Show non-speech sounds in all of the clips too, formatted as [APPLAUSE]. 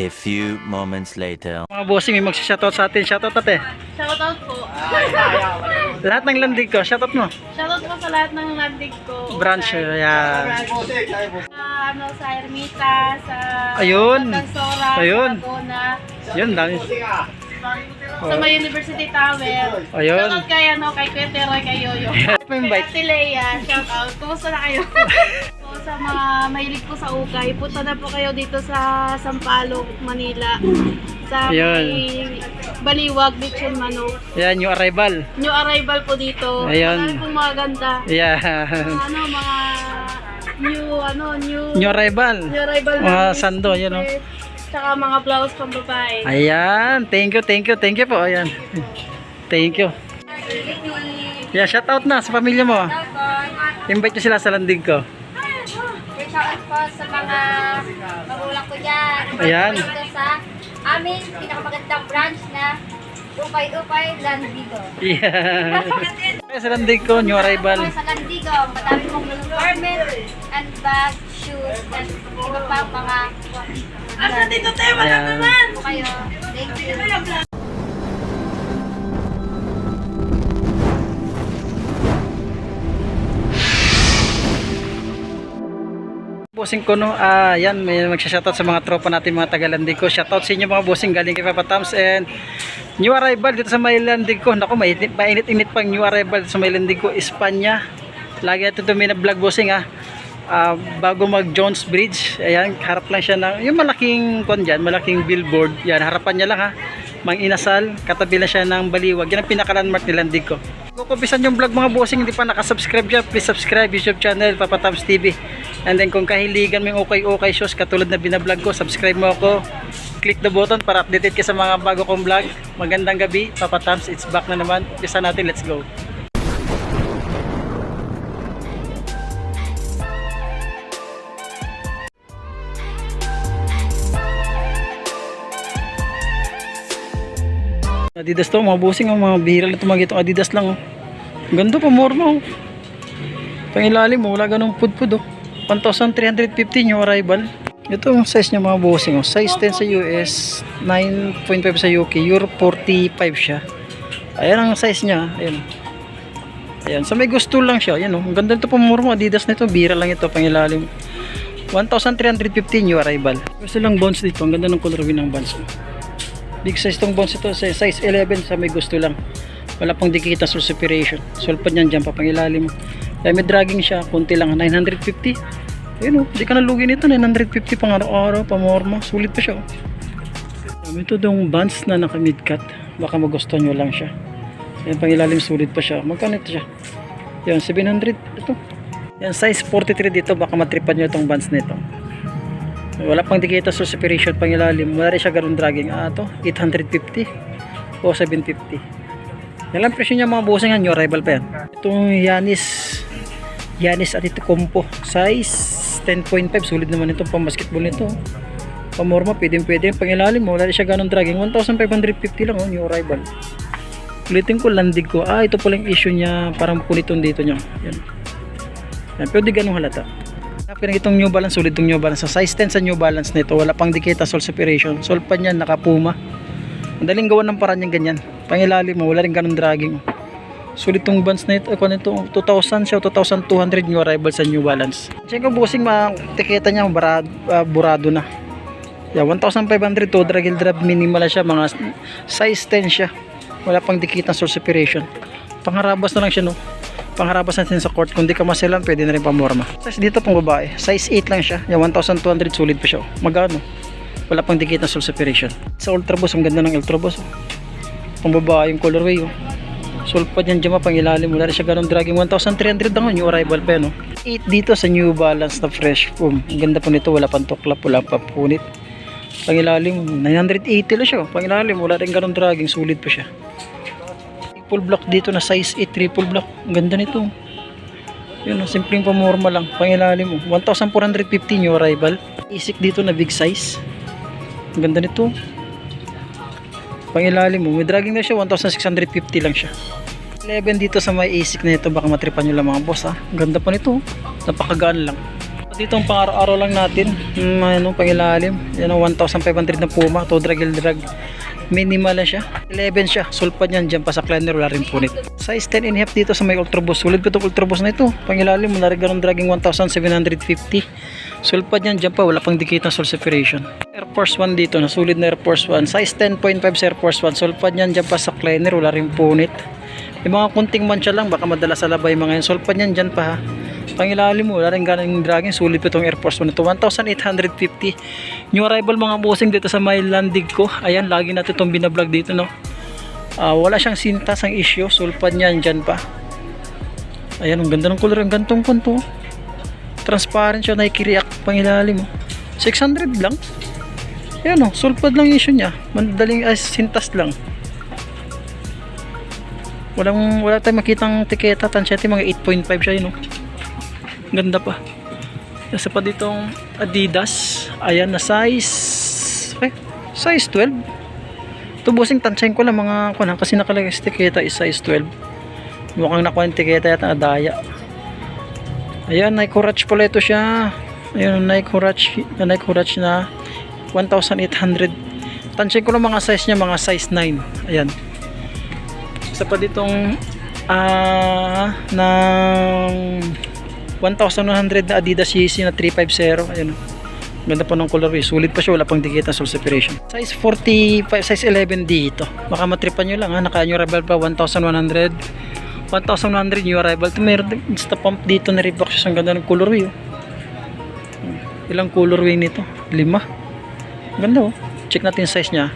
A few moments later. Mga bossing, may magsishoutout sa atin. Shoutout ate. Shoutout po. Lahat ng landig ko, shoutout mo. Shoutout po sa lahat ng landig ko. Branch, Sa- ayan. Sa, ano, sa Ermita, sa Ayun. Tansora, Ayun. sa Laguna, Yun, dami. sa may University Tower. Ayun. Shoutout kay, ano, kay Kuya kay Yoyo. [LAUGHS] Ate Leia, shoutout. Kumusta na kayo? [LAUGHS] so, sa mga mahilig po sa ukay, punta na po kayo dito sa Sampaloc, Manila. Sa Ayun. may Baliwag, Bichon Manok. Yan, yung arrival. New arrival po dito. Ayun. Marami pong mga ganda. Yan. Mga ano, mga new, ano, new, New arrival. new arrival Mga sando, yun, oh. t-shirt, Tsaka mga blouse pang babae. Ayan, thank you, thank you, thank you po. Ayan. Thank you. Yeah, shout out na sa pamilya mo. Invite nyo sila sa landig ko. Po sa mga magulang ko dyan. Ayan. Dito sa aming pinakamagandang branch na Upay-Upay Landigo. Yeah. Sa landig ko, new arrival. Sa Landigo, madami mong garment and bag, shoes, and iba pa mga Asa dito tayo Ayan. po kayo. Thank you. Bossing ko no, ah, yan, may magsha-shoutout sa mga tropa natin, mga taga-landig ko. Shoutout sa inyo mga bossing, galing kay Papa Tams and new arrival dito sa may landig ko. Mainit, mainit-init pang new arrival sa may landig ko, Espanya. Lagi natin ito may vlog bossing ah. Ah, bago mag Jones Bridge, ayan, harap lang siya ng, yung malaking kon dyan, malaking billboard, yan, harapan niya lang ha. Mang Inasal, katabi lang siya ng Baliwag. Yan ang pinaka-landmark ni landig ko. Kung kumpisan yung vlog mga bossing, hindi pa nakasubscribe dyan, please subscribe YouTube channel, Papa Tams TV. And then kung kahiligan mo yung okay-okay shows katulad na binablog ko, subscribe mo ako. Click the button para updated ka sa mga bago kong vlog. Magandang gabi, Papa Tams, it's back na naman. Umpisa natin, let's go. Adidas to, mga busing, oh, mga bihira lang tumagi itong Adidas lang. Oh. Ang Ganda pa, morma. Oh. Pangilalim, oh, wala ganong pudpud. Oh. 1,350 new arrival. Ito ang size niya mga bossing. Oh. Size 10 sa US, 9.5 sa UK, Euro 45 siya. Ayan ang size niya. Ayan. Ayan. So may gusto lang siya. Ayan oh. Ang ganda nito pa morma. Adidas nito. Bira lang ito pangilalim. 1,350 new arrival. Gusto lang bounce dito. Ang ganda ng colorway ng bounce. Big size tong bones ito, size 11 sa may gusto lang. Wala pang dikita sa separation. Sulpad niyan dyan, papangilalim. Kaya may dragging siya, konti lang, 950. Ayun o, di ka nalugi nito, 950 pang araw-araw, pamorma. Sulit pa siya o. Um, ito dong bands na naka mid-cut. Baka magustuhan nyo lang siya. Yan, pangilalim sulit pa siya. Magkano ito siya? Yan, 700. Ito. Yan, size 43 dito. Baka matripan nyo itong bands nito. Wala pang dikita sa separation pang ilalim. Wala rin siya ganun dragging. Ah, to 850 o 750. Yan lang presyo niya mga bossing new arrival pa yan. Itong Yanis Yanis at ito compo. Size 10.5. Sulit naman itong pang basketball nito. Pamorma, pwede pwede. Pang ilalim, wala rin siya ganun dragging. 1,550 lang oh, new arrival. Ulitin ko, landig ko. Ah, ito pala yung issue niya. Parang puniton dito niya. Yan. Yan, pero di ganun halata. Pinag itong New Balance, sulit itong New Balance. Sa size 10 sa New Balance nito, wala pang dikita sol separation. Sol pa niyan, nakapuma. Madaling gawa ng paraan niyan ganyan. Pangilalim mo, wala rin ganun dragging. Sulit itong bands na ito. Ako nito, 2,000 siya, 2,200 new arrival sa New Balance. Siyempre busing, mga tiketa niya, barado, ah, burado na. Yeah, 1,500 to, dragil drop minimal na siya, mga size 10 siya. Wala pang dikita sol separation. Pangharabas na lang siya, no? pangharabas natin sa court kung di ka maselan pwede na rin pamorma size dito pang babae size 8 lang siya yung 1200 sulit pa siya oh. magano wala pang dikit na soul separation sa ultrabus ang ganda ng ultrabus oh. pang babae yung colorway oh. Sulpad yan dyan pang ilalim. Wala rin siya ganun dragging. 1300 lang oh, new arrival pa yan oh. 8 dito sa new balance na fresh foam. Ang ganda po nito wala pang tuklap wala pa punit. Pang ilalim 980 lang siya oh. pang ilalim wala rin ganun dragging sulit pa siya. Triple block dito na size 8 triple block. Ang ganda nito. Yun oh, simpleng pamorma lang. Pangilalim mo 1450 new arrival. Isik dito na big size. Ang ganda nito. Pangilalim mo may dragging na siya 1650 lang siya 11 dito sa may isik na ito baka matripan nyo lang mga boss ha ganda pa nito napakagaan lang Dito ang pang-araw-araw lang natin. Hmm, ano, pangilalim. Yan ang 1,500 na Puma. To drag drag. Minimal lang siya. 11 siya. Sulpad niyan dyan pa sa Kleiner. Wala rin punit. Size 10 and half dito sa may Ultraboost. Sulit pa itong Ultraboost na ito. Pangilalim. Wala rin ganun dragging 1,750. Sulpad niyan dyan pa. Wala pang dikit na soul separation. Air Force 1 dito. Nasulid na Air Force 1. Size 10.5 sa Air Force 1. Sulpad niyan dyan pa sa Kleiner. Wala rin punit. Yung mga kunting mancha lang. Baka madala sa labay mga yan. Sulpad niyan dyan pa ha. Pangilalim mo, wala rin ganang dragging, sulit itong Air Force 1 ito. 1,850. New arrival mga bossing dito sa may landig ko. Ayan, lagi natin itong binablog dito, no. Ah, wala siyang sintas ang issue, sulpad niyan dyan pa. Ayan, ang ganda ng color, ang gantong kunto. Transparent siya, naikiriak pangilalim mo. 600 lang. Ayan o, sulpad lang issue niya. Madaling as sintas lang. Walang, wala tayong makitang tiketa. Tansyete, mga 8.5 siya yun o. Ganda pa. Nasa pa ditong Adidas. Ayan na size. Eh, size 12. Tubusing tansyahin ko lang mga kunan kasi nakalagay sa tiketa is size 12. Mukhang nakuha yung tiketa yata na daya. Ayan, Nike Hurach pala ito siya. Ayan, Nike Hurach, Nike Hurach na 1,800. Tansyahin ko lang mga size niya, mga size 9. Ayan. Isa pa ditong ah ng 1,100 na Adidas Yeezy na 350. Ayun. Ganda pa ng colorway. Sulit pa siya. Wala pang dikit na soul separation. Size 45, size 11 dito. Baka matripan nyo lang ha. Naka-new arrival pa 1,100. 1,100 new arrival. Ito meron insta pump dito na Reebok shoes. Ang ganda ng colorway. Oh. Ilang colorway nito? Lima. Ganda oh. Check natin size niya.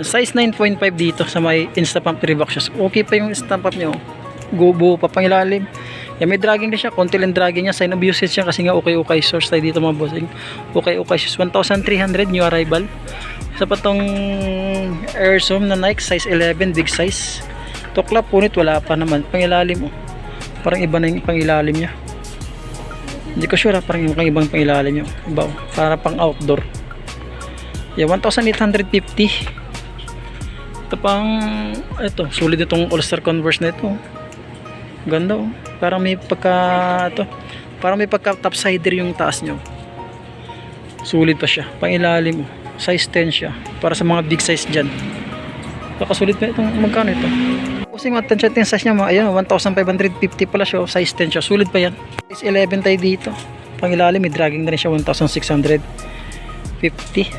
Size 9.5 dito sa may Instapump Reebok shoes. Okay pa yung Instapump nyo. Gubo pa pangilalim. Yan, may dragging din siya. Konti lang dragging niya. Sign of usage siya kasi nga okay okay source tayo dito mga bossing. Okay okay shoes. 1,300 new arrival. Sa patong Air Zoom na Nike size 11 big size. Tukla punit wala pa naman. Pangilalim oh. Parang iba na yung pangilalim niya. Hindi ko sure ha, parang yung ibang pangilalim niya. Iba oh. Para pang outdoor. Yeah, 1,850. Ito pang, ito, sulit itong All-Star Converse na ito. Ganda oh. Parang may pagka, ito, parang may pagka topsider yung taas nyo. Sulit pa siya. Pang ilalim oh. Size 10 siya. Para sa mga big size dyan. Nakasulit pa itong, magkano ito? Kasi mga 10 yung size niya, ayan, 1,550 pala siya. oh. Size 10 siya. Sulit pa yan. Size 11 tayo dito. Pang ilalim, may dragging na rin siya. 1,650.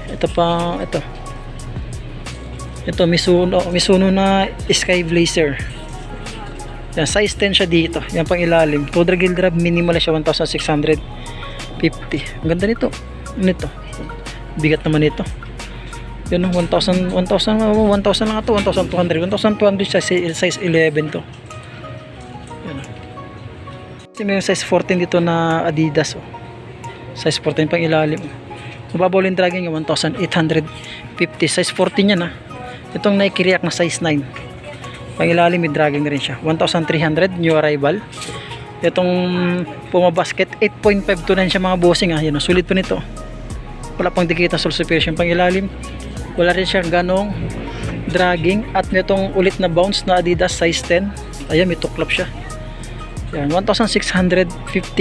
Ito pa, ito. Ito, Mizuno, Mizuno na Sky Blazer. Yan, size 10 siya dito. Yan pang ilalim. Tudra Gildrab, minimal siya 1,650. Ang ganda nito. Ano ito? Bigat naman ito. Yan, 1,000, 1,000, 1,000 lang ito. 1,200. 1,200 siya, si- size 11 to. Yan. Kasi may size 14 dito na Adidas. Oh. Size 14 pang ilalim. Mababaw yung yung 1,850. Size 14 yan ah. Itong Nike React na size 9. Pangilalim may dragging rin siya. 1,300 new arrival. Itong Puma Basket 8.5 to 9 siya mga bossing ah. Yan, oh, sulit pa nito. Wala pang dikit na soul separation pangilalim. Wala rin siya ganong dragging at nitong ulit na bounce na Adidas size 10. Ayan, may tuklap siya. Yan, 1,650.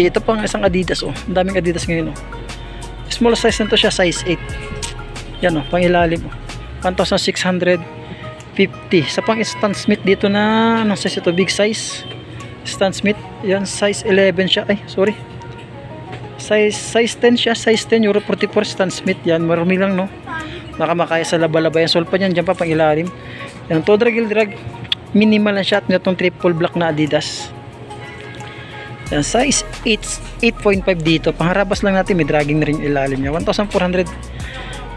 Ito pang isang Adidas oh. Ang daming Adidas ngayon oh. Small size nito siya, size 8. Yan oh, pangilalim oh. 1,650. Sa pang Stan Smith dito na, anong size ito? Big size. Stan Smith, yan, size 11 siya. Ay, sorry. Size, size 10 siya, size 10, Euro 44 Stan Smith. Yan, marami lang, no? Baka makaya sa laba-laba. Yan, solpa niyan, dyan pa pang ilalim. Yan, to drag, drag. Minimal na siya at itong triple black na Adidas. Yan, size 8, 8.5 dito. Pangharabas lang natin, may dragging na rin ilalim niya. 1,400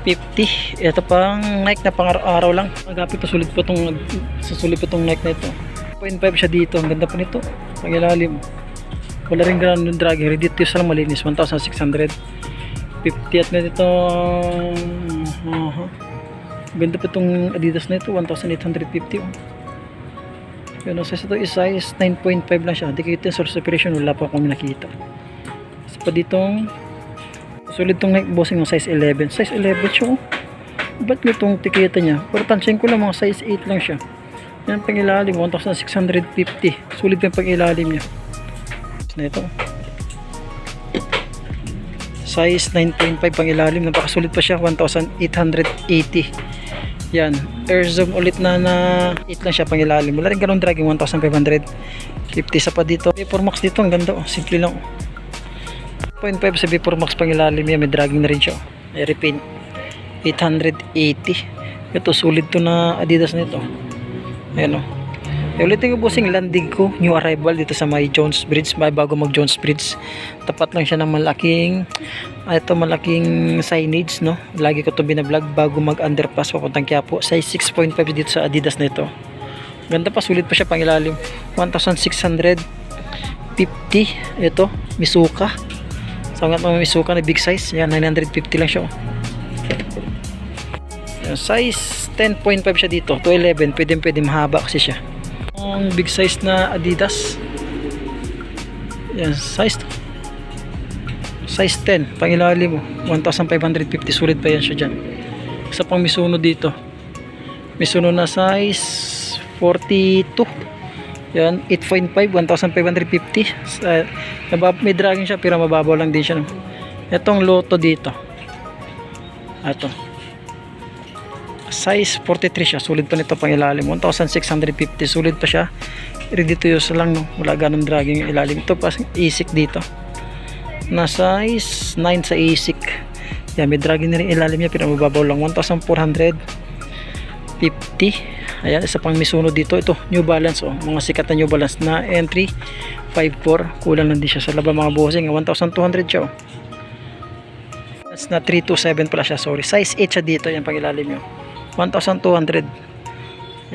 50 ito pang Nike na pang araw lang. Magapi pa sulit pa itong susulit pa itong Nike na ito. 0.5 siya dito. Ang ganda pa nito. Pang ilalim. Wala rin ganun yung dragging reduce lang malinis. 1,600 50 at na ito uh, ganda pa itong Adidas na ito. 1,850 oh. yun ang size ito is size 9.5 lang siya. Di kita source separation wala pa akong nakita. Isa pa ditong Sulit tong Nike bossing ng size 11. Size 11 siya oh. Ba't itong tiketa niya? Pero tansyahin ko lang mga size 8 lang siya. Yan pang ilalim, 1,650. Sulit yung pang ilalim niya. Na ito. Size 9.5 pang ilalim. Napakasulit pa siya. 1,880. Yan. Air zoom ulit na na 8 lang siya pang ilalim. Wala rin ganun dragging 1,500. 50 sa pa dito. Vapor Max dito. Ang ganda. Oh. Simple lang. oh. 0.5 sa Vapor Max pang ilalim. Yan. May dragging na rin siya. oh. May repaint. 880. Ito. Sulit to na Adidas nito. Ayan o. E, ulitin ko busing landing ko, new arrival dito sa may Jones Bridge, may bago mag Jones Bridge. Tapat lang siya ng malaking, ah, ito malaking signage, no? Lagi ko to binablog bago mag underpass papuntang Quiapo. Size 6.5 dito sa Adidas nito. Ganda pa, sulit pa siya pang ilalim. 1,650. Ito, Misuka. So, mga Misuka na big size. Yan, 950 lang siya. oh. Yan, size 10.5 siya dito. To 11. Pwede pwede mahaba kasi siya. Ang big size na Adidas. Yan, size to. Size 10. Pangilalim mo. 1,550. Sulit pa yan siya dyan. Isa pang Misuno dito. Misuno na size 42. Yan, 8.5, 1,550. Sa- nabab- may dragging siya pero mababaw lang din siya. Itong Lotto dito. Ito. Size 43 siya. Sulit pa nito pang ilalim. 1,650. Sulit pa siya. Ready to use lang. No? Wala ganong dragging yung ilalim. Ito pa isik dito. Na size 9 sa isik. Yan, may dragging na rin ilalim niya. Pero mababaw lang. 1,450. Ayan, isa pang Mizuno dito. Ito, New Balance. Oh. Mga sikat na New Balance na entry. 5.4. Kulang lang din siya sa laba mga bossing. 1,200 siya. Oh. Na 327 pala siya. Sorry. Size 8 siya dito. Yan pang ilalim nyo. 1,200.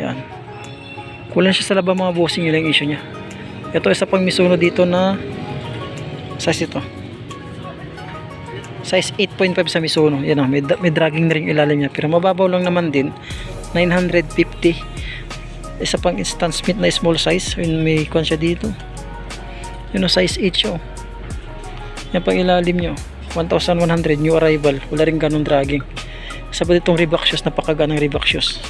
Yan. Kulang siya sa laba mga bossing. Yun lang issue niya. Ito isa pang Mizuno dito na size ito. Size 8.5 sa Mizuno. Yan o. May, may dragging na rin ilalim niya. Pero mababaw lang naman din. 950 isa pang instant smith na small size. Yun may kwan siya dito. Yun o size 8 siya oh. yan pang ilalim nyo. 1100 new arrival. Wala rin ganong dragging. Isa pa ditong Reebok shoes napakaganang Reebok shoes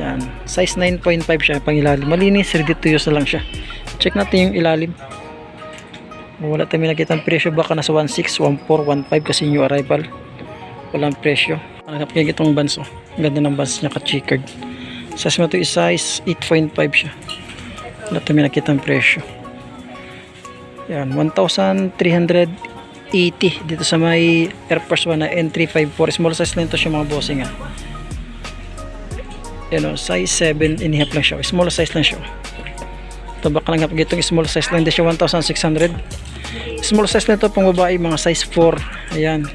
yan. Size 9.5 siya pang ilalim. Malinis ready to use na lang siya. Check natin yung ilalim. Wala tayo nakita ang presyo. Baka nasa 1.6, 1.4, 1.5 kasi new arrival. Walang presyo hanap kayo itong bands oh. ganda ng bands niya ka-checkered. Size mo ito is size 8.5 siya. Wala tayo nakita ang presyo. Yan 1,380 dito sa may Air Force 1 na N354 small size lang ito siya mga bossing ah. yan o size 7 and half lang siya. Small size lang siya ito baka lang kapag itong small size lang din siya 1,600 small size lang ito pang babae mga size 4 ayan.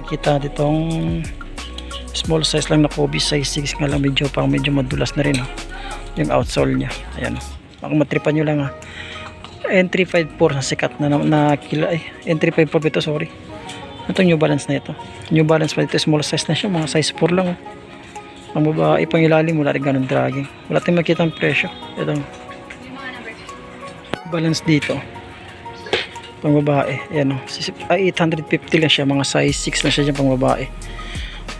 Nakita ditong small size lang na Kobe size 6 nga lang medyo pang medyo madulas na rin oh. yung outsole nya ayan oh. baka matripan nyo lang ah. N354 na sikat na, na, na kila ay N354 ito? Sorry. Ito new balance na ito. New balance pa ito small size na siya mga size 4 lang oh. ang babae pang ilalim wala rin ganun dragging. Wala tayong makita ang presyo. Ito. Balance dito. Pang babae. Ayan o ay 850 lang siya mga size 6 na siya dyan pang babae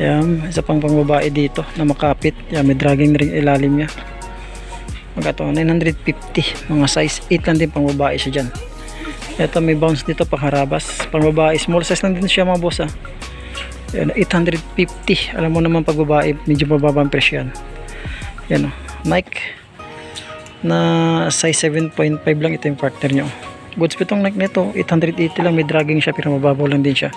ayan isa pang pang babae dito na makapit. Ayan may dragging na rin ilalim niya. Magkato 950 mga size 8 lang din pang babae siya dyan. Ito may bounce dito pang harabas. Pang babae small size lang din siya mga boss ah. Ayan, 850 alam mo naman pag babae medyo mababa ang presyo yan. Yan o Nike na size 7.5 lang ito yung partner nyo goods pa itong Nike nito 880 lang. May dragging siya pero mababaw lang din siya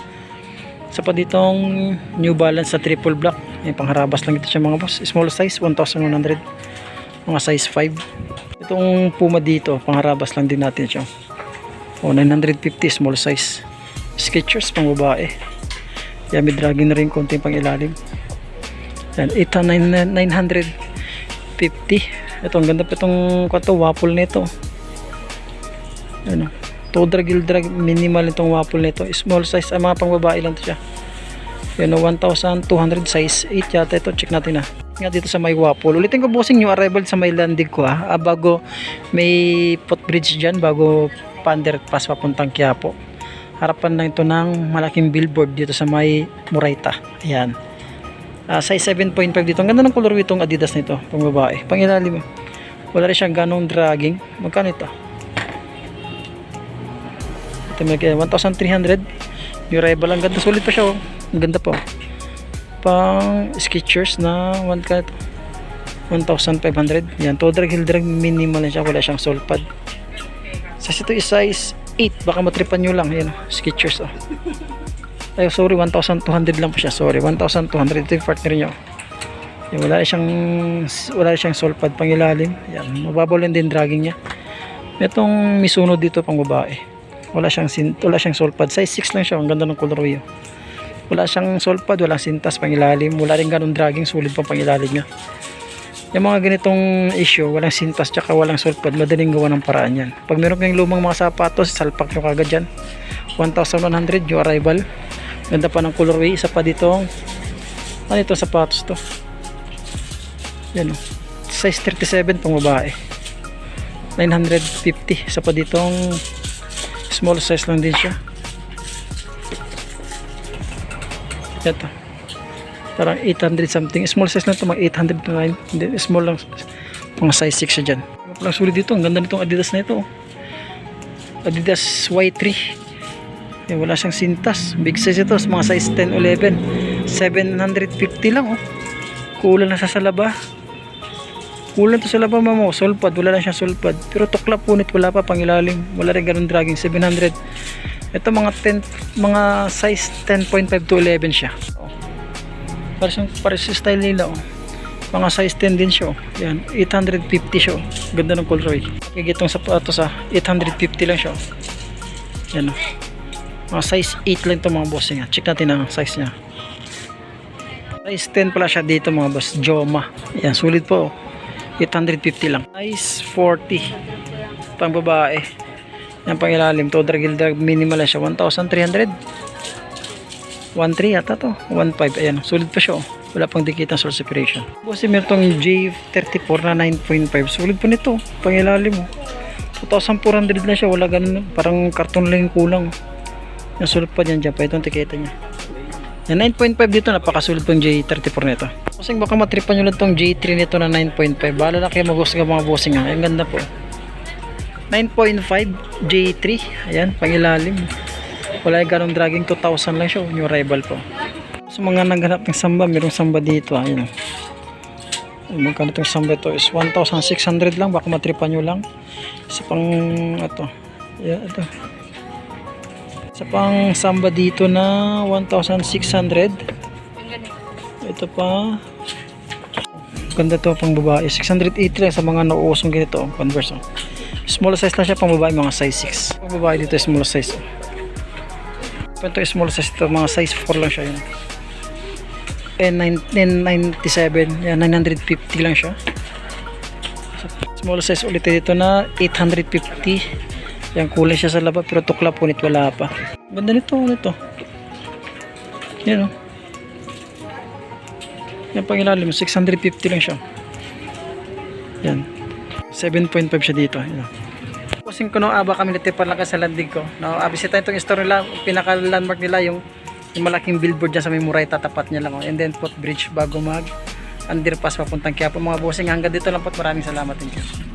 sa pa ditong New Balance sa triple black yung pangharabas lang ito siya mga boss. Small size 1,100 mga size 5 itong Puma dito pangharabas lang din natin siya. O 950 small size. Skechers pang babae. Yan may dragging na rin konti pang ilalim. Yan 800 950 ito ang ganda pa itong kwato waffle nito. Ano to drag drag minimal itong waffle nito small size. Ang mga pang babae lang to siya. Yun o 1200 size. 8 yata ito. Check natin ah. Nga dito sa may waffle. Ulitin ko bossing yung arrival sa may landing ko ah, ah bago may footbridge dyan bago pander pass papuntang Quiapo. Harapan lang ito ng malaking billboard dito sa may Murayta. Ayan. Ah, size 7.5 dito. Ang ganda ng color itong adidas nito pang babae pang ilalim wala rin siyang ganong dragging. Magkano ito Ito may kaya 1,300. Yung rival ang ganda. Sulit pa siya oh. Ang ganda po. Pang Skechers na 1 ka 1,500. Yan. Toe drag, heel drag, minimal lang siya. Wala siyang sole pad. Sa ito is size 8. Baka matripan nyo lang. Yan. oh. Skechers oh. Ay, sorry. 1,200 lang po siya. Sorry. 1,200. Ito yung partner nyo. Yan, wala siyang wala siyang sole pad pang ilalim. Yan. Mababaw din dragging niya. Itong Mizuno dito pang babae. Wala siyang sin wala siyang sole pad. Size 6 lang siya. Ang ganda ng colorway. oh. Wala siyang sole pad, walang sintas pang ilalim. Wala rin ganun dragging, sulit pa pang ilalim niya. Yung mga ganitong issue, walang sintas tsaka walang sole pad, madaling gawa ng paraan yan. Pag meron kayong lumang mga sapatos, salpak nyo kagad dyan. 1,100 yung arrival. Ganda pa ng colorway. Isa pa dito. Ano ito sapatos to? Yan o. Size 37 pang babae. 950. Isa pa ditong small size lang din siya. Ito. Parang 800 something. Small size lang ito. Mga 800 to 9. Hindi, small lang. Mga size 6 siya dyan. Walang sulit dito. Ang ganda nitong Adidas na ito. Adidas Y3. Eh, wala siyang sintas. Big size ito. Mga size 10, 11. 750 lang oh. Kulang na sa salaba. Kulang to sa laba mo. Solpad. Wala lang siyang solpad. Pero tukla punit. Wala pa pangilalim. Wala rin ganun dragging. 700. Ito mga 10, mga size 10.5 to 11 siya. Oh. Para siyang para sa style nila oh. Mga size 10 din siya oh. Yan, 850 siya oh. Ganda ng colorway. Kagitong sapatos ah, 850 lang siya oh. Yan oh. Mga size 8 lang ito mga bossing ah. Check natin ang size niya. Size 10 pala siya dito mga boss. Joma. Yan, sulit po oh. 850 lang. Size 40. Pang babae. Yan pang ilalim. To drag drag minimal siya. 1,300. 1.3 yata to. 1.5. Ayan. Sulit pa siya. Oh. Wala pang dikit ng source separation. Kasi meron tong J34 na 9.5. Sulit po nito. Pang ilalim. Oh. 2,400 na siya. Wala ganun. Parang karton lang yung kulang. Yung sulit pa dyan dyan. Pa itong tiketa niya. Yung 9.5 dito. Napakasulit pong J34 nito. Kasi baka matripan nyo lang tong J3 nito na 9.5. Bahala na kayo mag-gusto ka mga bossing ha. Ang ganda po. 9.5 J3 ayan pangilalim wala yung ganong dragging 2,000 lang siya yung rival po sa mga naghanap ng samba mayroong samba dito ayan magkano itong samba ito is 1,600 lang baka matripan nyo lang sa pang ito yeah, ito sa pang samba dito na 1,600 ito pa ganda to pang babae 680 lang sa mga nauusong ganito converse oh. Small size lang siya pang babae, mga size 6. Pang babae dito small size. Ito small size ito, mga size 4 lang siya yun. N97, yan 950 lang siya. Small size ulit dito na 850. Yan kulay siya sa laba pero tukla punit wala pa. Ganda nito, nito. Yan o. Yan pang ilalim, 650 lang siya. Yan. 7.5 siya dito. Yan. Kasing kuno aba kami natipan lang sa landing ko. No, abisita itong store nila, pinaka landmark nila yung, yung malaking billboard dyan sa may muray tatapat niya lang. Oh. And then footbridge bago mag underpass papuntang Quiapo. Mga bossing hanggang dito lang po. Maraming salamat. Thank you.